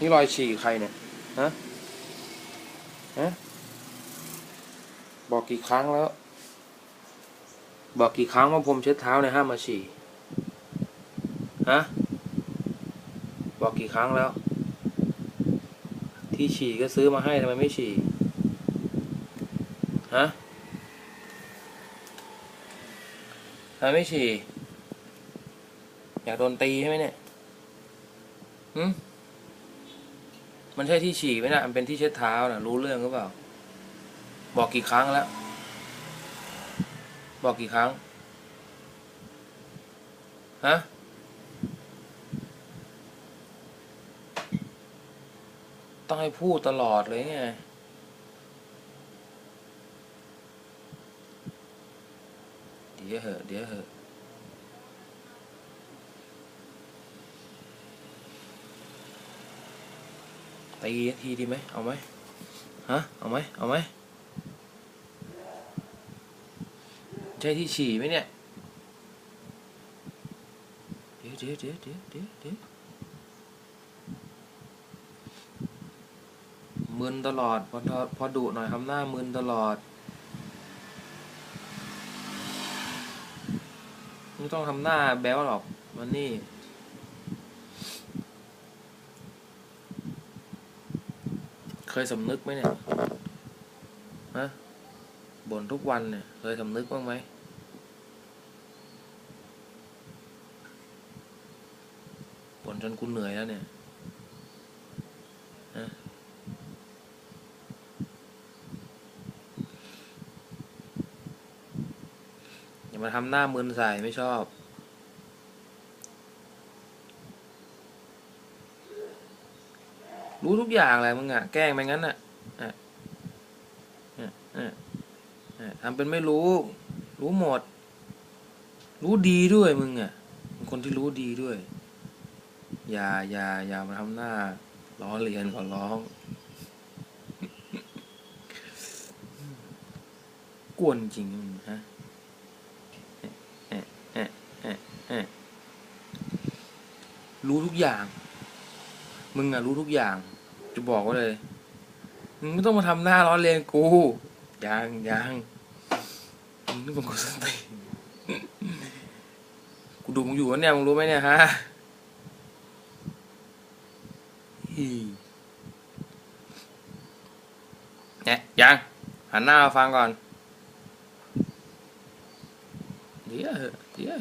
นี่รอยฉี่ใครเนี่ยฮะฮะบอกกี่ครั้งแล้ว บอกกี่ครั้งว่าผมเช็ดเท้าเนี่ยห้ามมาฉี่ฮะบอกกี่ครั้งแล้ว ที่ฉี่ก็ซื้อมาให้ทำไมไม่ฉี่ฮะทำไมไม่ฉี่อยากโดนตีใช่ไหมเนี่ยหืม มันใช่ที่ฉี่ไหมนะมันเป็นที่เช็ดเท้านะรู้เรื่องหรือเปล่า บอกกี่ครั้งแล้ว บอกกี่ครั้ง ฮะ ต้องให้พูดตลอดเลยไงเดี๋ยวเหอะเดี๋ยวเหอะ ตีทีดีไหมเอาไหมฮะเอาไหมเอาไหมใช่ที่ฉี่ไหมเนี่ยเดี๋ยวเดี๋ยวเดี๋ยวเดี๋ยวเดี๋ยวเดี๋ยวมึนตลอดพอทอพอดุหน่อยทำหน้ามึนตลอดไม่ต้องทำหน้าแบ๊วหรอกมันนี่ เคยสำนึกไหมเนี่ยฮะบ่นทุกวันเนี่ย เคยสำนึกบ้างไหมบ่นจนกูเหนื่อยแล้วเนี่ยฮะอย่ามาทำหน้ามึนใส่ไม่ชอบ รู้ทุกอย่างแหละมึงอะแกล้งไปงั้นอะอะอะอะอะทำเป็นไม่รู้ รู้หมด รู้ดีด้วยมึงอะเป็นคนที่รู้ดีด้วย อย่าอย่าอย่ามาทำหน้าล้อเลียนก่อนร้องกวนจริงมึงฮะเอ๊ะเอ๊ะเอ๊ะเอ๊ะรู้ทุกอย่าง มึงอะรู้ทุกอย่าง จะบอกว่าเลย มึงไม่ต้องมาทำหน้าล้อนเลียนกู ยังยังมึงเป็นคนสติกูดูมึงอยู่วะเนี่ยมึงรู้ไหมเนี่ยฮะเนี่ยยังหันหน้ามาฟังก่อนเดี๋ยวเดี๋ยว